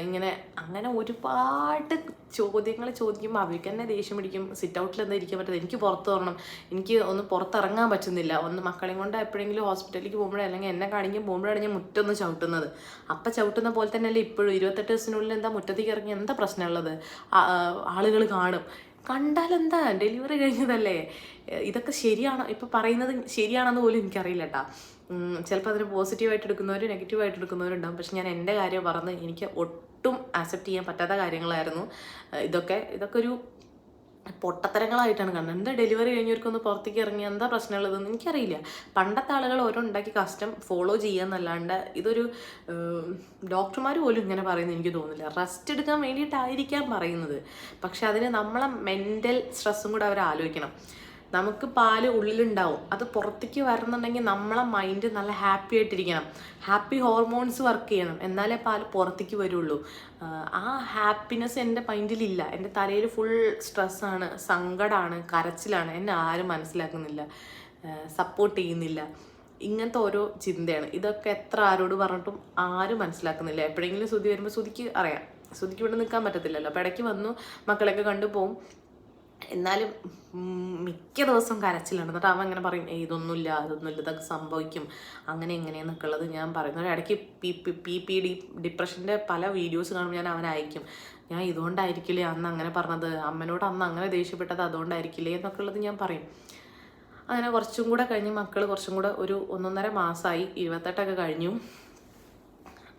ഇങ്ങനെ അങ്ങനെ ഒരുപാട് ചോദ്യങ്ങൾ ചോദിക്കുമ്പോൾ അവർക്ക് തന്നെ ദേഷ്യം പിടിക്കും. സിറ്റ് ഔട്ടിൽ എന്താ ഇരിക്കാൻ പറ്റുന്നത് എനിക്ക് പുറത്ത് വരണം. എനിക്ക് ഒന്ന് പുറത്തിറങ്ങാൻ പറ്റുന്നില്ല. ഒന്ന് മക്കളെയും കൊണ്ട് എപ്പോഴെങ്കിലും ഹോസ്പിറ്റലിലേക്ക് പോകുമ്പോഴേ അല്ലെങ്കിൽ എന്നെ കാണിക്കാൻ പോകുമ്പോഴാണ് ഞാൻ മുറ്റൊന്ന് ചവിട്ടുന്നത്. അപ്പം ചവിട്ടുന്ന പോലെ തന്നെയല്ലേ ഇപ്പോഴും? ഇരുപത്തെട്ട് ദിവസത്തിനുള്ളിൽ എന്താ മുറ്റത്തേക്ക് ഇറങ്ങി എന്താ പ്രശ്നമുള്ളത്? ആളുകൾ കാണും. കണ്ടാൽ എന്താ ഡെലിവറി കഴിഞ്ഞതല്ലേ? ഇതൊക്കെ ശരിയാണോ? ഇപ്പം പറയുന്നത് ശരിയാണെന്ന് പോലും എനിക്കറിയില്ല കേട്ടാ ചിലപ്പോൾ അതിന് പോസിറ്റീവായിട്ട് എടുക്കുന്നവരും നെഗറ്റീവായിട്ട് എടുക്കുന്നവരുണ്ടാവും. പക്ഷെ ഞാൻ എന്റെ കാര്യം പറഞ്ഞ് എനിക്ക് ഒട്ടും ആക്സെപ്റ്റ് ചെയ്യാൻ പറ്റാത്ത കാര്യങ്ങളായിരുന്നു. ഇതൊക്കെ ഇതൊക്കെ ഒരു പൊട്ടത്തരങ്ങളായിട്ടാണ് കാണുന്നത്. എന്താ ഡെലിവറി കഴിഞ്ഞവർക്കൊന്ന് പുറത്തേക്ക് ഇറങ്ങി എന്താ പ്രശ്നമുള്ളതെന്ന് എനിക്കറിയില്ല. പണ്ടത്തെ ആളുകൾ ഓരോ ഉണ്ടാക്കി കസ്റ്റം ഫോളോ ചെയ്യാന്നല്ലാണ്ട് ഇതൊരു ഡോക്ടർമാർ പോലും ഇങ്ങനെ പറയുന്നത് എനിക്ക് തോന്നുന്നില്ല. റെസ്റ്റ് എടുക്കാൻ വേണ്ടിയിട്ടായിരിക്കാം പറയുന്നത്. പക്ഷെ അതിന് നമ്മളെ മെന്റൽ സ്ട്രെസ്സും കൂടെ അവർ ആലോചിക്കണം നമുക്ക് പാൽ ഉള്ളിലുണ്ടാവും. അത് പുറത്തേക്ക് വരണമെന്നുണ്ടെങ്കിൽ നമ്മളെ മൈൻഡ് നല്ല ഹാപ്പി ആയിട്ടിരിക്കണം. ഹാപ്പി ഹോർമോൺസ് വർക്ക് ചെയ്യണം. എന്നാലേ പാൽ പുറത്തേക്ക് വരുള്ളൂ. ആ ഹാപ്പിനെസ് എന്റെ മൈൻഡിലില്ല എന്റെ തലയിൽ ഫുൾ സ്ട്രെസ്സാണ് സങ്കടമാണ് കരച്ചിലാണ്. എന്നെ ആരും മനസ്സിലാക്കുന്നില്ല. സപ്പോർട്ട് ചെയ്യുന്നില്ല. ഇങ്ങനത്തെ ഓരോ ചിന്തയാണ്. ഇതൊക്കെ എത്ര ആരോട് പറഞ്ഞിട്ടും ആരും മനസ്സിലാക്കുന്നില്ല. എപ്പോഴെങ്കിലും ശ്രുതി വരുമ്പോൾ ശ്രുതിക്ക് അറിയാം. ശ്രുതിക്ക് ഇവിടെ നിൽക്കാൻ പറ്റത്തില്ലല്ലോ. അപ്പോൾ ഇടയ്ക്ക് വന്നു മക്കളെയൊക്കെ കണ്ടുപോകും എന്നാലും മിക്ക ദിവസവും കരച്ചിലാണ്. എന്നിട്ട് അവൻ അങ്ങനെ പറയും "ഏയ് ഇതൊന്നുമില്ല അതൊന്നുമില്ല ഇതൊക്കെ സംഭവിക്കും. അങ്ങനെ എങ്ങനെയെന്നൊക്കെ ഉള്ളത് ഞാൻ പറയുന്നത് ഇടയ്ക്ക് P P P P D ഡിപ്രഷന്റെ പല വീഡിയോസ് കാണുമ്പോൾ ഞാൻ അവനെ അയക്കും. ഞാൻ ഇതുകൊണ്ടായിരിക്കില്ലേ അന്ന് അങ്ങനെ പറഞ്ഞത്? അമ്മനോട് അന്ന് അങ്ങനെ ദേഷ്യപ്പെട്ടത് അതുകൊണ്ടായിരിക്കില്ലേ? എന്നൊക്കെ ഉള്ളത് ഞാൻ പറയും. അങ്ങനെ കുറച്ചും കൂടെ കഴിഞ്ഞ് മക്കൾ കുറച്ചും കൂടെ ഒരു ഒന്നൊന്നര മാസമായി ഇരുപത്തെട്ടൊക്കെ കഴിഞ്ഞു.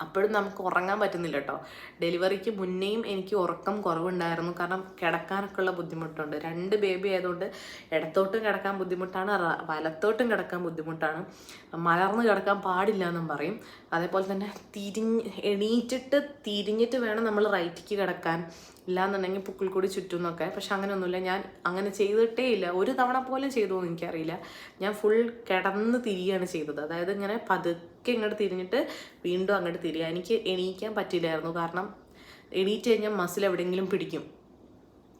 അപ്പോഴും നമുക്ക് ഉറങ്ങാൻ പറ്റുന്നില്ല കേട്ടോ ഡെലിവറിക്ക് മുന്നേയും എനിക്ക് ഉറക്കം കുറവുണ്ടായിരുന്നു. കാരണം കിടക്കാനൊക്കെ ഉള്ള ബുദ്ധിമുട്ടുണ്ട്. രണ്ട് ബേബി ആയതുകൊണ്ട് ഇടത്തോട്ടും കിടക്കാൻ ബുദ്ധിമുട്ടാണ് വലത്തോട്ടും കിടക്കാൻ ബുദ്ധിമുട്ടാണ്. മലർന്ന് കിടക്കാൻ പാടില്ല എന്നും പറയും. അതേപോലെ തന്നെ തിരിഞ്ഞ് എണീറ്റിട്ട് തിരിഞ്ഞിട്ട് വേണം നമ്മൾ റൈറ്റിക്ക് കിടക്കാൻ. ഇല്ലാന്നുണ്ടെങ്കിൽ പുക്കിൾക്കൂടി ചുറ്റും എന്നൊക്കെ പക്ഷെ അങ്ങനെയൊന്നുമില്ല. ഞാൻ അങ്ങനെ ചെയ്തിട്ടേ ഇല്ല. ഒരു തവണ പോലും ചെയ്തു എന്ന് എനിക്കറിയില്ല. ഞാൻ ഫുൾ കിടന്ന് തിരിയാണ് ചെയ്തത്. അതായത് ഇങ്ങനെ പതുക്കെ ഇങ്ങോട്ട് തിരിഞ്ഞിട്ട് വീണ്ടും അങ്ങോട്ട് തിരിയുക എനിക്ക് എണീക്കാൻ പറ്റില്ലായിരുന്നു കാരണം എണീറ്റ് കഴിഞ്ഞാൽ മസിൽ എവിടെയെങ്കിലും പിടിക്കും.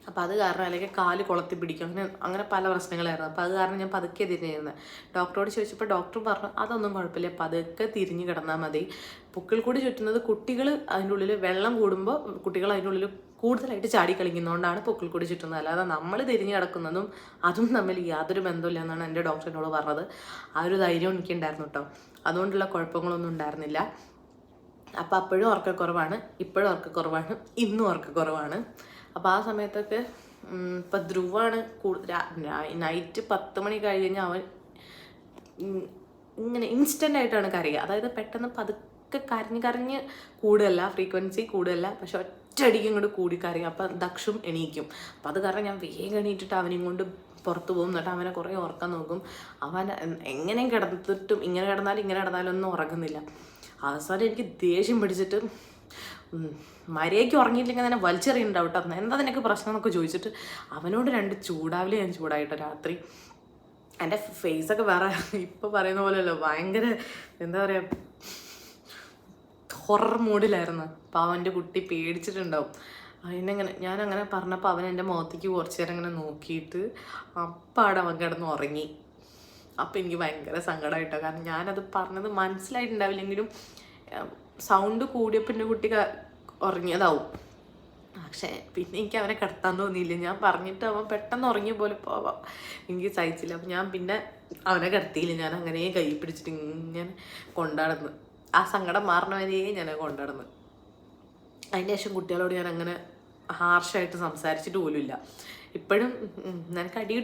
അപ്പോൾ അത് കാരണം അല്ലെങ്കിൽ കാൽ കുളത്തി പിടിക്കും. അങ്ങനെ അങ്ങനെ പല പ്രശ്നങ്ങളായിരുന്നു. അപ്പോൾ അത് കാരണം ഞാൻ പതുക്കെ തിരിഞ്ഞിരുന്നത് ഡോക്ടറോട് ചോദിച്ചപ്പോൾ ഡോക്ടർ പറഞ്ഞു അതൊന്നും കുഴപ്പമില്ല. പതുക്കെ തിരിഞ്ഞ് കിടന്നാൽ മതി. പുക്കിൾ കൂടി ചുറ്റുന്നത് കുട്ടികൾ അതിന്റെ ഉള്ളിൽ വെള്ളം കൂടുമ്പോൾ കുട്ടികൾ അതിന്റെ ഉള്ളിൽ കൂടുതലായിട്ട് ചാടി കളിക്കുന്നതുകൊണ്ടാണ് പൊക്കിൾ കൂടി ചുറ്റുന്നത്. അല്ലാതെ നമ്മൾ തിരിഞ്ഞ് കിടക്കുന്നതും അതും തമ്മിൽ യാതൊരു ബന്ധമില്ല എന്നാണ് എന്റെ ഡോക്ടറിനോട് പറഞ്ഞത്. ആ ഒരു ധൈര്യം എനിക്കുണ്ടായിരുന്നു കേട്ടോ അതുകൊണ്ടുള്ള കുഴപ്പങ്ങളൊന്നും ഉണ്ടായിരുന്നില്ല. അപ്പോൾ അപ്പോഴും ഉറക്കക്കുറവാണ് ഇപ്പോഴും ഉറക്കക്കുറവാണ് ഇന്നും ഉറക്കക്കുറവാണ്. അപ്പോൾ ആ സമയത്തൊക്കെ ഇപ്പം ധ്രുവാണ് നൈറ്റ് പത്ത് മണി കഴിഞ്ഞ് അവൻ ഇങ്ങനെ ഇൻസ്റ്റന്റ് ആയിട്ടാണ് കരയുക. അതായത് പെട്ടെന്ന് പതുക്കെ കരഞ്ഞ് കരഞ്ഞ് കൂടുകയല്ല ഫ്രീക്വൻസി കൂടുകയല്ല പക്ഷെ ഒറ്റയടിക്കും ഇങ്ങോട്ട് കൂടി കരയും. അപ്പം ദക്ഷും എണീക്കും. അപ്പം അത് കാരണം ഞാൻ വേഗം എണീറ്റിട്ട് അവനെയും കൊണ്ട് പുറത്ത് പോകും. എന്നിട്ട് അവനെ കുറേ ഉറക്കാൻ നോക്കും. അവൻ എങ്ങനെയും കിടന്നിട്ടും ഇങ്ങനെ കിടന്നാലും ഇങ്ങനെ കിടന്നാലും ഒന്നും ഉറങ്ങുന്നില്ല. അവസാനം എനിക്ക് ദേഷ്യം പിടിച്ചിട്ട് മര്യാദയ്ക്ക് ഉറങ്ങിയില്ലെങ്കിൽ തന്നെ വലിച്ചെറിയുന്നുണ്ടാവും കേട്ടോ. എന്താ നിനക്ക് പ്രശ്നം എന്നൊക്കെ ചോദിച്ചിട്ട് അവനോട് രണ്ട് ചൂടാവിലെ ഞാൻ ചൂടായിട്ട് രാത്രി. എന്റെ ഫേസൊക്കെ വേറെ ഇപ്പോൾ പറയുന്ന പോലെയല്ലോ ഭയങ്കര എന്താ പറയുക ഹൊറർ മൂഡിലായിരുന്നു. അപ്പോൾ അവന്റെ കുട്ടി പേടിച്ചിട്ടുണ്ടാവും. അതിനങ്ങനെ ഞാനങ്ങനെ പറഞ്ഞപ്പോൾ അവൻ എന്റെ മുഖത്തേക്ക് കുറച്ച് നേരം ഇങ്ങനെ നോക്കിയിട്ട് അപ്പാടെ അവൻ കിടന്ന് ഉറങ്ങി. അപ്പം എനിക്ക് ഭയങ്കര സങ്കടമായിട്ടോ കാരണം ഞാനത് പറഞ്ഞത് മനസ്സിലായിട്ടുണ്ടാവില്ലെങ്കിലും സൗണ്ട് കൂടിയപ്പോൾ എന്റെ കുട്ടി ഉറങ്ങിയതാവും. പക്ഷേ പിന്നെ എനിക്ക് അവനെ കിടത്താൻ തോന്നിയില്ല. ഞാൻ പറഞ്ഞിട്ട് അവൻ പെട്ടെന്ന് ഉറങ്ങിയ പോലെ പോവാം. എനിക്ക് സഹിച്ചില്ല. അപ്പം ഞാൻ പിന്നെ അവനെ കിടത്തിയില്ല. ഞാൻ അങ്ങനെ കൈ പിടിച്ചിട്ട് ഇങ്ങനെ കൊണ്ടാടുന്നു. ആ സങ്കടം മാറണവരെയും ഞാൻ കൊണ്ടാടുന്നു. അതിന്റെ ശേഷം കുട്ടികളോട് ഞാൻ അങ്ങനെ ഹാർഷായിട്ട് സംസാരിച്ചിട്ട് പോലുമില്ല. ഇപ്പോഴും നിനക്ക് അടി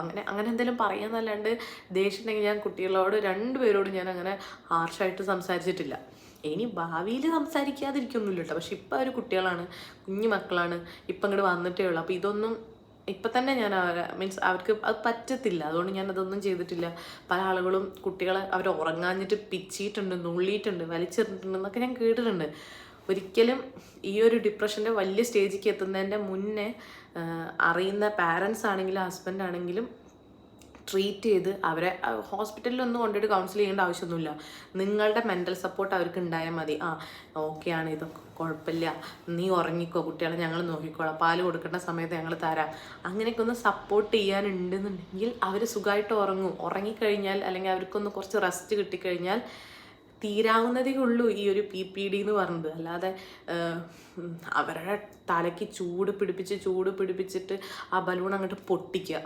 അങ്ങനെ അങ്ങനെ എന്തെങ്കിലും പറയാന്നല്ലാണ്ട് ദേഷ്യം ഉണ്ടെങ്കിൽ ഞാൻ കുട്ടികളോട് രണ്ടുപേരോടും ഞാൻ അങ്ങനെ ഹാർഷായിട്ട് സംസാരിച്ചിട്ടില്ല. ഇനി ഭാവിയിൽ സംസാരിക്കാതിരിക്കൊന്നുമില്ല കേട്ടോ. പക്ഷെ ഇപ്പം അവർ കുട്ടികളാണ് കുഞ്ഞു മക്കളാണ് ഇപ്പം ഇങ്ങോട്ട് വന്നിട്ടേ ഉള്ളൂ. അപ്പോൾ ഇതൊന്നും ഇപ്പം തന്നെ ഞാൻ മീൻസ് അവർക്ക് അത് പറ്റത്തില്ല. അതുകൊണ്ട് ഞാൻ അതൊന്നും ചെയ്തിട്ടില്ല. പല ആളുകളും കുട്ടികളെ അവർ ഉറങ്ങാഞ്ഞിട്ട് പിച്ചിയിട്ടുണ്ട് നുള്ളിയിട്ടുണ്ട് വലിച്ചെറിഞ്ഞിട്ടുണ്ട് എന്നൊക്കെ ഞാൻ കേട്ടിട്ടുണ്ട്. ഒരിക്കലും ഈ ഒരു ഡിപ്രഷന്റെ വലിയ സ്റ്റേജിലേക്ക് എത്തുന്നതിന്റെ മുന്നേ അറിയുന്ന പാരൻസ് ആണെങ്കിലും ഹസ്ബൻഡ് ആണെങ്കിലും ട്രീറ്റ് ചെയ്ത് അവരെ ഹോസ്പിറ്റലിലൊന്നും കൊണ്ടുപോയിട്ട് കൗൺസിൽ ചെയ്യേണ്ട ആവശ്യമൊന്നുമില്ല. നിങ്ങളുടെ മെന്റൽ സപ്പോർട്ട് അവർക്ക് ഉണ്ടായാൽ മതി. ആ ഓക്കെ ആണ് ഇതൊക്കെ കുഴപ്പമില്ല. നീ ഉറങ്ങിക്കോ കുട്ടികളെ ഞങ്ങൾ നോക്കിക്കോളാം. പാൽ കൊടുക്കേണ്ട സമയത്ത് ഞങ്ങൾ തരാം. അങ്ങനെയൊക്കെ ഒന്ന് സപ്പോർട്ട് ചെയ്യാനുണ്ടെന്നുണ്ടെങ്കിൽ അവർ സുഖമായിട്ട് ഉറങ്ങും. ഉറങ്ങിക്കഴിഞ്ഞാൽ അല്ലെങ്കിൽ അവർക്കൊന്ന് കുറച്ച് റെസ്റ്റ് കിട്ടിക്കഴിഞ്ഞാൽ തീരാവുന്നതേ ഉള്ളൂ ഈ ഒരു പി പി ഡി എന്ന് പറഞ്ഞത്. അല്ലാതെ അവരുടെ തലയ്ക്ക് ചൂട് പിടിപ്പിച്ച് ചൂട് പിടിപ്പിച്ചിട്ട് ആ ബലൂൺ അങ്ങോട്ട് പൊട്ടിക്കുക.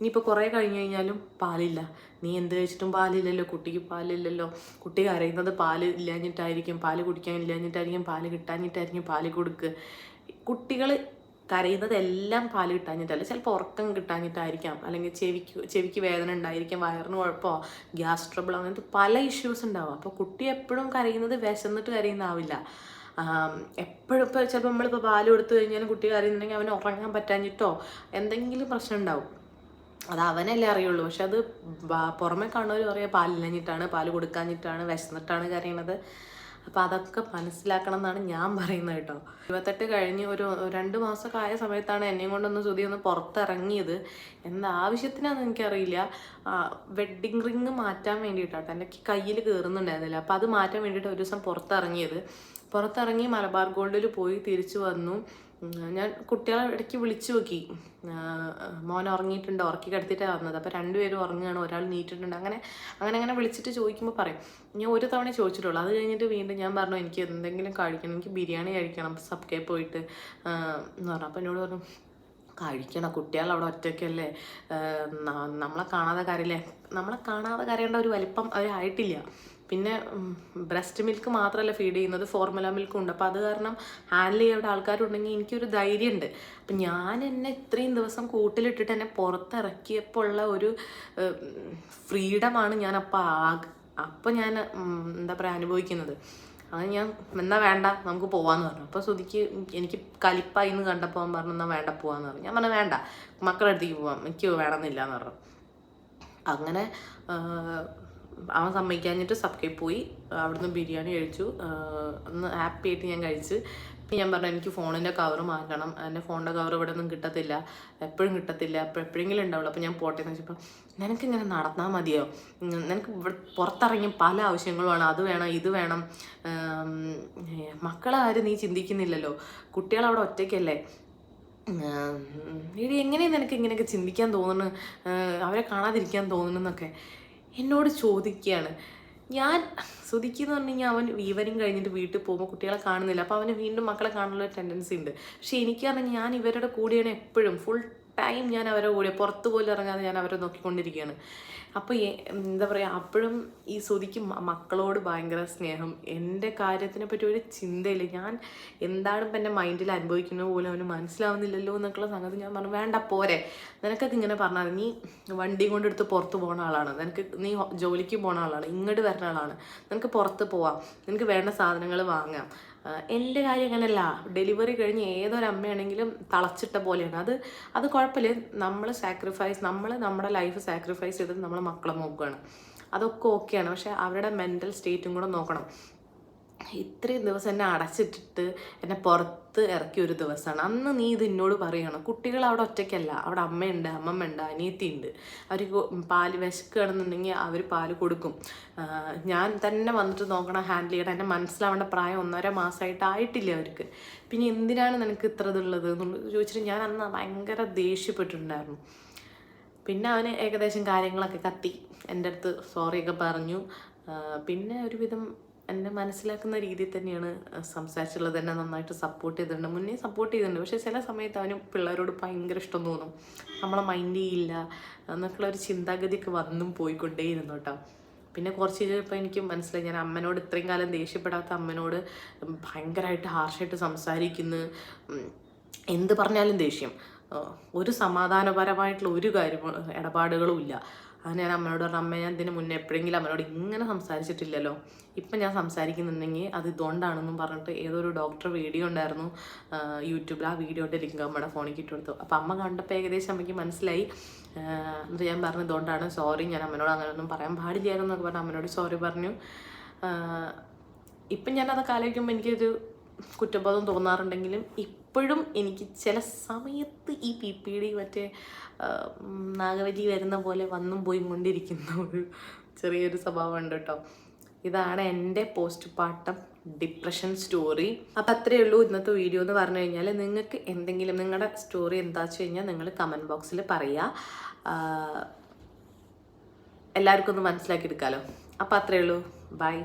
ഇനിയിപ്പോൾ കുറേ കഴിഞ്ഞ് കഴിഞ്ഞാലും പാലില്ല. നീ എന്ത് കഴിച്ചിട്ടും പാലില്ലല്ലോ കുട്ടിക്ക് പാലില്ലല്ലോ. കുട്ടി കരയുന്നത് പാൽ ഇല്ലാഞ്ഞിട്ടായിരിക്കും പാൽ കുടിക്കാൻ ഇല്ലാഞ്ഞിട്ടായിരിക്കും പാൽ കിട്ടാഞ്ഞിട്ടായിരിക്കും പാൽ കൊടുക്കുക കുട്ടികൾ കരയുന്നത് എല്ലാം പാൽ കിട്ടാഞ്ഞിട്ടല്ല ചിലപ്പോൾ ഉറക്കം കിട്ടാഞ്ഞിട്ടായിരിക്കാം. അല്ലെങ്കിൽ ചെവിക്ക് ചെവിക്ക് വേദന ഉണ്ടായിരിക്കാം വയറിന് കുഴപ്പമോ ഗ്യാസ് ട്രബിൾ അങ്ങനത്തെ പല ഇഷ്യൂസ് ഉണ്ടാവും. അപ്പോൾ കുട്ടി എപ്പോഴും കരയുന്നത് വിശന്നിട്ട് കരയുന്നതാവില്ല എപ്പോഴും ഇപ്പോൾ ചിലപ്പോൾ നമ്മളിപ്പോൾ പാൽ കൊടുത്തു കഴിഞ്ഞാലും കുട്ടി കരയുന്നുണ്ടെങ്കിൽ അവന് ഉറങ്ങാൻ പറ്റാഞ്ഞിട്ടോ എന്തെങ്കിലും പ്രശ്നം ഉണ്ടാവും. അത് അവനല്ലേ അറിയുള്ളൂ. പക്ഷെ അത് പുറമെ കാണുന്നവർ പറയാം പാലിലഞ്ഞിട്ടാണ് പാൽ കൊടുക്കാഞ്ഞിട്ടാണ് വിശന്നിട്ടാണ് കരയണത്. അപ്പോൾ അതൊക്കെ മനസ്സിലാക്കണം എന്നാണ് ഞാൻ പറയുന്നത് കേട്ടോ. ഇരുപത്തെട്ട് കഴിഞ്ഞ് ഒരു രണ്ട് മാസമൊക്കെ ആയ സമയത്താണ് എന്നെയും കൊണ്ടൊന്ന് ചുതി ഒന്ന് പുറത്തിറങ്ങിയത്. എന്താവശ്യത്തിനാണെന്ന് എനിക്കറിയില്ല. വെഡ്ഡിങ് റിങ് മാറ്റാൻ വേണ്ടിയിട്ടാട്ടോ എന്റെ കയ്യിൽ കയറുന്നുണ്ടായിരുന്നില്ല അപ്പോൾ അത് മാറ്റാൻ വേണ്ടിയിട്ട് ഒരു ദിവസം പുറത്തിറങ്ങിയത്. പുറത്തിറങ്ങി മലബാർ ഗോൾഡിൽ പോയി തിരിച്ചു വന്നു. ഞാൻ കുട്ടികളെ ഇടയ്ക്ക് വിളിച്ചു നോക്കി. മോൻ ഉറങ്ങിയിട്ടുണ്ട് ഉറക്കി കിടത്തിയിട്ടാണ് വന്നത്. അപ്പോൾ രണ്ടുപേരും ഉറങ്ങുകയാണ് ഒരാൾ നീറ്റിട്ടുണ്ട്. അങ്ങനെ അങ്ങനെ അങ്ങനെ വിളിച്ചിട്ട് ചോദിക്കുമ്പോൾ പറയും ഞാൻ ഒരു തവണ ചോദിച്ചിട്ടുള്ളൂ. അത് കഴിഞ്ഞിട്ട് വീണ്ടും ഞാൻ പറഞ്ഞു എനിക്ക് എന്തെങ്കിലും കഴിക്കണം എനിക്ക് ബിരിയാണി കഴിക്കണം സബ്കെ പോയിട്ട്. എന്ന് പറഞ്ഞു. അപ്പോൾ എന്നോട് പറഞ്ഞു കഴിക്കണം കുട്ടികൾ അവിടെ ഒറ്റയ്ക്കല്ലേ? നമ്മളെ കാണാതെ കാര്യമില്ലേ നമ്മളെ കാണാതെ കരയേണ്ട ഒരു വലിപ്പം അവരായിട്ടില്ല. പിന്നെ ബ്രസ്റ്റ് മിൽക്ക് മാത്രമല്ല ഫീഡ് ചെയ്യുന്നത് ഫോർമുല മിൽക്കും ഉണ്ട്. അപ്പോൾ അത് കാരണം ഹാൻഡിൽ ചെയ്യേണ്ട ആൾക്കാരുണ്ടെങ്കിൽ എനിക്കൊരു ധൈര്യമുണ്ട്. അപ്പം ഞാൻ എന്നെ ഇത്രയും ദിവസം കൂട്ടിലിട്ടിട്ട് എന്നെ പുറത്തിറക്കിയപ്പോൾ ഉള്ള ഒരു ഫ്രീഡമാണ് ഞാൻ അപ്പോൾ ആഗ് അപ്പോൾ ഞാൻ എന്താ പറയുക അനുഭവിക്കുന്നത്. അത് ഞാൻ എന്നാ വേണ്ട നമുക്ക് പോവാന്ന് പറഞ്ഞു. അപ്പോൾ സുധിക്ക് എനിക്ക് കലിപ്പായി എന്ന് കണ്ടപ്പോൾ പറഞ്ഞു എന്നാ വേണ്ട പോവാന്ന് പറഞ്ഞു. ഞാൻ പറഞ്ഞു വേണ്ട മക്കളുടെ അടുത്തേക്ക് പോവാം. എനിക്ക് വേണമെന്നില്ല എന്ന് പറഞ്ഞു. അങ്ങനെ അവൻ സമ്മതിക്കാഞ്ഞിട്ട് സബ്കെ പോയി. അവിടുന്ന് ബിരിയാണി കഴിച്ചു. ഒന്ന് ഹാപ്പി ആയിട്ട് ഞാൻ കഴിച്ച്. ഞാൻ പറഞ്ഞു എനിക്ക് ഫോണിന്റെ കവർ മാറ്റണം. എന്റെ ഫോണിന്റെ കവർ ഇവിടെ ഒന്നും കിട്ടത്തില്ല. എപ്പോഴും കിട്ടത്തില്ല. അപ്പോൾ എപ്പോഴെങ്കിലും ഉണ്ടാവുള്ളൂ. അപ്പോൾ ഞാൻ പോട്ടെ എന്ന് വെച്ചപ്പോൾ നിനക്കിങ്ങനെ നടന്നാൽ മതിയോ? നിനക്ക് ഇവിടെ പുറത്തിറങ്ങി പല ആവശ്യങ്ങളും ആവശ്യങ്ങളുമാണ്. അത് വേണം ഇത് വേണം. മക്കളെ ആരും നീ ചിന്തിക്കുന്നില്ലല്ലോ. കുട്ടികളവിടെ ഒറ്റയ്ക്കല്ലേ? എങ്ങനെയാണ് നിനക്ക് ഇങ്ങനെയൊക്കെ ചിന്തിക്കാൻ തോന്നുന്നു? അവരെ കാണാതിരിക്കാൻ തോന്നുന്നൊക്കെ എന്നോട് ചോദിക്കുകയാണ്. ഞാൻ ശ്രുതിക്കെന്ന് പറഞ്ഞു കഴിഞ്ഞാൽ അവൻ ഈവനിങ് കഴിഞ്ഞിട്ട് വീട്ടിൽ പോകുമ്പോൾ കുട്ടികളെ കാണുന്നില്ല. അപ്പോൾ അവന് വീണ്ടും മക്കളെ കാണാനുള്ള ടെൻഡൻസി ഉണ്ട്. പക്ഷേ എനിക്ക് പറഞ്ഞാൽ ഞാൻ ഇവരുടെ കൂടെയാണ് എപ്പോഴും. ഫുൾ ടൈം ഞാൻ അവരെ കൂടെ പുറത്ത് പോലും ഇറങ്ങാതെ ഞാൻ അവരെ നോക്കിക്കൊണ്ടിരിക്കുകയാണ്. അപ്പോൾ എന്താ പറയുക അപ്പോഴും ഈ ശ്രുതിക്ക് മക്കളോട് ഭയങ്കര സ്നേഹം. എന്റെ കാര്യത്തിനെ പറ്റി ഒരു ചിന്തയില്ല. ഞാൻ എന്താണ് ഇപ്പം എന്റെ മൈൻഡിൽ അനുഭവിക്കുന്നത് പോലും അവന് മനസ്സിലാവുന്നില്ലല്ലോ എന്നൊക്കെയുള്ള സംഗതി ഞാൻ പറഞ്ഞു വേണ്ട പോരെ. നിനക്കൊക്കെ ഇങ്ങനെ പറഞ്ഞാൽ നീ വണ്ടി കൊണ്ടെടുത്ത് പുറത്ത് പോകുന്ന ആളാണ്. നിനക്ക് നീ ജോലിക്ക് പോകുന്ന ആളാണ്. ഇങ്ങോട്ട് വരുന്ന ആളാണ്. നിനക്ക് പുറത്ത് പോവാം. നിനക്ക് വേണ്ട സാധനങ്ങൾ വാങ്ങാം. എന്റെ കാര്യം അങ്ങനെയല്ല ഡെലിവറി കഴിഞ്ഞ് ഏതൊരമ്മയാണെങ്കിലും തളച്ചിട്ട പോലെയാണ്. അത് അത് കുഴപ്പമില്ല. നമ്മൾ സാക്രിഫൈസ് നമ്മൾ നമ്മുടെ ലൈഫ് സാക്രിഫൈസ് ചെയ്തിട്ട് നമ്മൾ മക്കളെ നോക്കുകയാണ്. അതൊക്കെ ഓക്കെയാണ് പക്ഷെ അവരുടെ മെന്റൽ സ്റ്റേറ്റും കൂടെ നോക്കണം. ഇത്രയും ദിവസം എന്നെ അടച്ചിട്ടിട്ട് എന്നെ പുറത്ത് ഇറക്കിയ ഒരു ദിവസമാണ്. അന്ന് നീ ഇത് എന്നോട് പറയണം? കുട്ടികൾ അവിടെ ഒറ്റയ്ക്കല്ല. അവിടെ അമ്മയുണ്ട് അമ്മമ്മയുണ്ട് അനിയത്തിയുണ്ട്. അവർ പാൽ വിശക്കുകയാണെന്നുണ്ടെങ്കിൽ അവർ പാൽ കൊടുക്കും. ഞാൻ തന്നെ വന്നിട്ട് നോക്കണം ഹാൻഡിൽ ചെയ്യണം എന്നെ മനസ്സിലാവേണ്ട പ്രായം ഒന്നര മാസമായിട്ട് ആയിട്ടില്ല അവർക്ക്. പിന്നെ എന്തിനാണ് നിനക്ക് ഇത്ര ഇതുള്ളത് എന്നുള്ളത് ചോദിച്ചിട്ട് ഞാൻ അന്ന് ഭയങ്കര ദേഷ്യപ്പെട്ടിട്ടുണ്ടായിരുന്നു. പിന്നെ അവന് ഏകദേശം കാര്യങ്ങളൊക്കെ കത്തി. എന്റെ അടുത്ത് സോറിയൊക്കെ പറഞ്ഞു. പിന്നെ ഒരുവിധം എന്നെ മനസ്സിലാക്കുന്ന രീതിയിൽ തന്നെയാണ് സംസാരിച്ചുള്ളത് എന്നെ നന്നായിട്ട് സപ്പോർട്ട് ചെയ്തിട്ടുണ്ട്. മുന്നേ സപ്പോർട്ട് ചെയ്തിട്ടുണ്ട്. പക്ഷേ ചില സമയത്ത് അവന് പിള്ളേരോട് ഭയങ്കര ഇഷ്ടം തോന്നും. നമ്മളെ മൈൻഡ് ചെയ്യില്ല എന്നൊക്കെയുള്ള ഒരു ചിന്താഗതിയൊക്കെ വന്നും പോയിക്കൊണ്ടേയിരുന്നു കേട്ടോ. പിന്നെ കുറച്ച് കഴിഞ്ഞപ്പോൾ എനിക്ക് മനസ്സിലായി. ഞാൻ അമ്മനോട് ഇത്രയും കാലം ദേഷ്യപ്പെടാത്ത അമ്മനോട് ഭയങ്കരമായിട്ട് ഹാർഷായിട്ട് സംസാരിക്കുന്നു. എന്ത് പറഞ്ഞാലും ദേഷ്യം. ഒരു സമാധാനപരമായിട്ടുള്ള ഒരു കാര്യം ഇടപാടുകളും ഇല്ല. അത് ഞാൻ അമ്മയോട് പറഞ്ഞു അമ്മ ഞാൻ ഇതിന് മുന്നേ എപ്പോഴെങ്കിലും അമ്മയോട് ഇങ്ങനെ സംസാരിച്ചിട്ടില്ലല്ലോ. ഇപ്പം ഞാൻ സംസാരിക്കുന്നുണ്ടെങ്കിൽ അത് ഇതുകൊണ്ടാണെന്നും പറഞ്ഞിട്ട് ഏതൊരു ഡോക്ടർ വീഡിയോ ഉണ്ടായിരുന്നു യൂട്യൂബിൽ ആ വീഡിയോന്റെ ലിങ്ക് അമ്മയുടെ ഫോണിൽ കൊടുത്തു. അപ്പം അമ്മ കണ്ടപ്പോൾ ഏകദേശം അമ്മയ്ക്ക് മനസ്സിലായി. എന്നിട്ട് ഞാൻ പറഞ്ഞു ഇതുകൊണ്ടാണ് സോറി ഞാൻ അമ്മനോട് അങ്ങനെയൊന്നും പറയാൻ പാടില്ലായിരുന്നു എന്നൊക്കെ പറഞ്ഞു അമ്മനോട് സോറി പറഞ്ഞു. ഇപ്പം ഞാനത് കാലിക്കുമ്പോൾ എനിക്കൊരു കുറ്റബോധം തോന്നാറുണ്ടെങ്കിലും ഇപ്പം ഇപ്പോഴും എനിക്ക് ചില സമയത്ത് ഈ പി പി ഡി മറ്റേ നാഗവലി വരുന്ന പോലെ വന്നും പോയി കൊണ്ടിരിക്കുന്ന ഒരു ചെറിയൊരു സ്വഭാവമുണ്ട് കേട്ടോ. ഇതാണ് എന്റെ പോസ്റ്റ് പാർട്ടം ഡിപ്രഷൻ സ്റ്റോറി. അപ്പം അത്രയേ ഉള്ളൂ ഇന്നത്തെ വീഡിയോ എന്ന് പറഞ്ഞു കഴിഞ്ഞാൽ. നിങ്ങൾക്ക് എന്തെങ്കിലും നിങ്ങളുടെ സ്റ്റോറി എന്താ വെച്ച് കഴിഞ്ഞാൽ നിങ്ങൾ കമന്റ് ബോക്സിൽ പറയുക. എല്ലാവർക്കും ഒന്ന് മനസ്സിലാക്കി എടുക്കാമല്ലോ അപ്പം അത്രയേ ഉള്ളൂ. ബൈ.